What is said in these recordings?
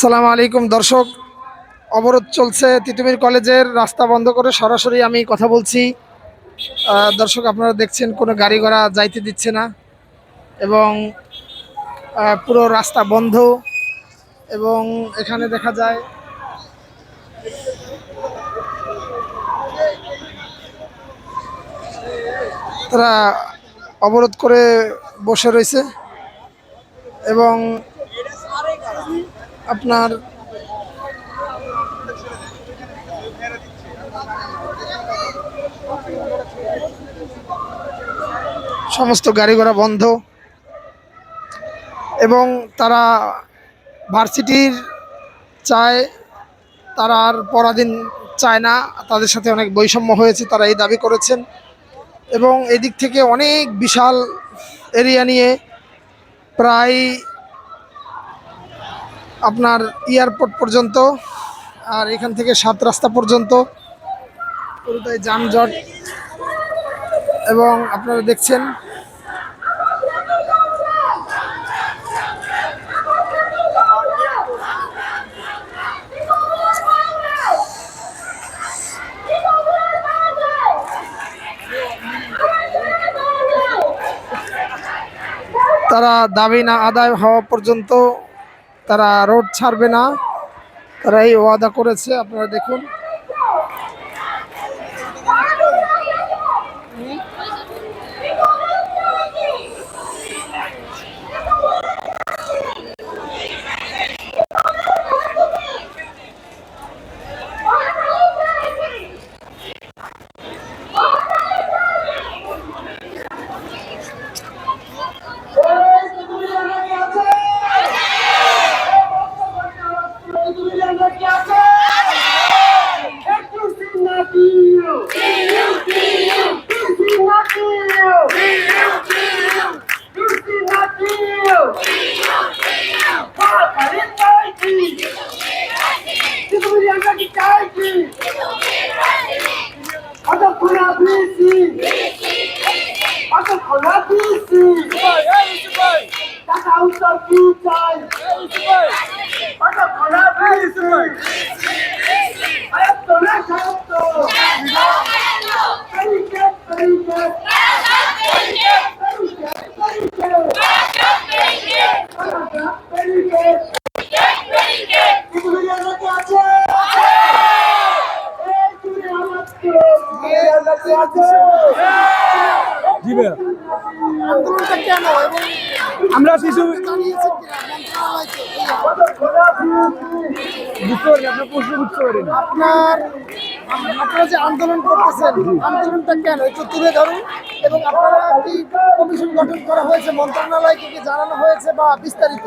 আসসালামু আলাইকুম, দর্শক। অবরোধ চলছে তিতুমির কলেজের, রাস্তা বন্ধ করে সরাসরি আমি কথা বলছি। দর্শক, আপনারা দেখছেন, কোনো গাড়ি ঘোড়া যাইতে দিচ্ছে না। এবং পুরো রাস্তা বন্ধ। এবং এখানে দেখা যায়, তারা অবরোধ করে বসে রয়েছে। এবং আপনার সমস্ত গাড়ি ঘোড়া বন্ধ এবং তারা ভার্সিটির চায়, তারা আর পরাধীন চায় না। তাদের সাথে অনেক বৈষম্য হয়েছে, তারা এই দাবি করেছেন। এবং এদিক থেকে অনেক বিশাল এরিয়া নিয়ে প্রায় আপনার এয়ারপোর্ট পর্যন্ত আর এখান থেকে সাত রাস্তা পর্যন্ত পুরোটাই যানজট। এবং আপনারা দেখছেন, তারা দাবি না আদায় হওয়া পর্যন্ত তারা রোড ছাড়বে না তারা এই ওয়াদা করেছে আপনারা দেখুন। টাকা উত্তর কি চাই টাকা খোলা দিয়েছি আরে তোমরা সত্য তরিকেট তরিকেট জি ভাইয়া আন্দোলনটা কেন এবং আমরা শিশু বুঝতে পারি আপনার প্রশ্ন বুঝতে পারি আপনার আপনারা যে আন্দোলন করতেছেন আন্দোলনটা কেন? একটু তুলে ধরুন। এবং আপনারা কি কমিশন গঠন করা হয়েছে মন্ত্রণালয়কে কি জানানো হয়েছে বা বিস্তারিত?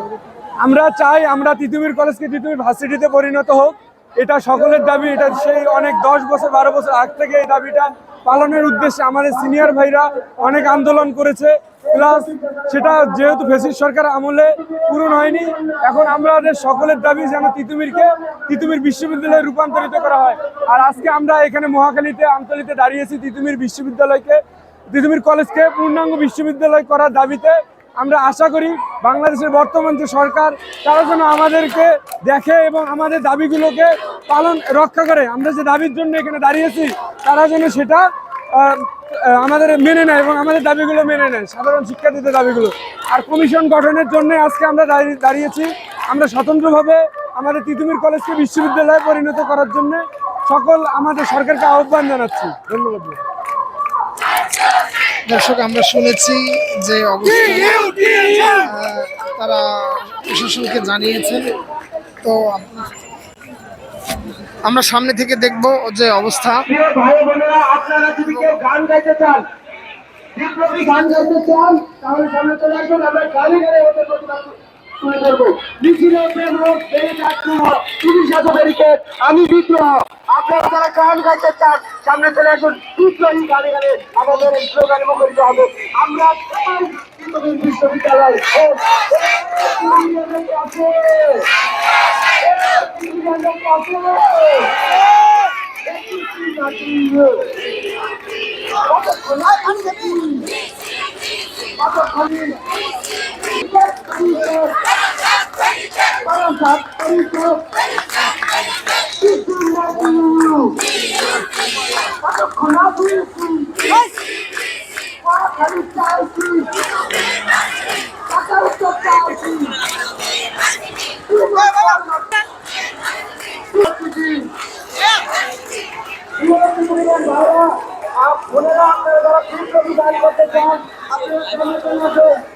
আমরা চাই আমরা তিতুমির কলেজকে তিতুমির ভার্সিটিতে পরিণত হোক। এটা সকলের দাবি, এটা সেই অনেক দশ বছর, বারো বছর আগ থেকে এই দাবিটা পালনের উদ্দেশ্যে আমাদের সিনিয়র ভাইরা অনেক আন্দোলন করেছে। প্লাস সেটা যেহেতু ফেসিস সরকার আমলে পূরণ হয়নি, এখন আমাদের সকলের দাবি যেন তিতুমিরকে তিতুমির বিশ্ববিদ্যালয়ে রূপান্তরিত করা হয়। আর আজকে আমরা এখানে মহাখালীতে, আমতলিতে দাঁড়িয়েছি তিতুমির বিশ্ববিদ্যালয়কে। তিতুমির কলেজকে পূর্ণাঙ্গ বিশ্ববিদ্যালয় করার দাবিতে আমরা আশা করি বাংলাদেশের বর্তমান যে সরকার, তারা যেন আমাদেরকে দেখে এবং আমাদের দাবিগুলোকে পালন, রক্ষা করে। আমরা যে দাবির জন্য এখানে দাঁড়িয়েছি, তারা যেন সেটা আমাদের মেনে নেয় এবং আমাদের দাবিগুলো মেনে নেয়। সাধারণ শিক্ষার্থীদের দাবিগুলো। আর কমিশন গঠনের জন্য আজকে আমরা দাঁড়িয়ে- দাঁড়িয়েছি। আমরা স্বতন্ত্রভাবে আমাদের তিতুমির কলেজকে বিশ্ববিদ্যালয়ে পরিণত করার জন্য সকল আমাদের সরকারকে আহ্বান জানাচ্ছি। ধন্যবাদ। দর্শক, আমরা শুনেছি যে অবশ্যই তারা প্রশাসনকে জানিয়েছেন। তো আমরা সামনে থেকে দেখব যে অবস্থা। আপনারা যদি কেউ গান গাইতে চান গান গাইতে চান, তাহলে সামনে চলে আমরা প্রতিবাদ তুলে ধরবো। মিছিল প্রেম হোক পুলিশ আছে ব্যারিকেড আমি বিদ্রোহ। আপনারা যারা গান গাইতে চান সামনে চলে আসুন। বিপ্লবী গানে গানে আমাদের স্লোগানে মুখরিত হবে। আমরা বিশ্ববিদ্যালয়। ও, বিশ্ববিদ্যালয় আছে বিশ্ববিদ্যালয় আছে কতক্ষণ স্বাক্ষরিত কতক্ষণ আছি খালি চাইছি টাকার উত্তর চাইছি বোনেরা আপনারা যারা করতে চান আপনারা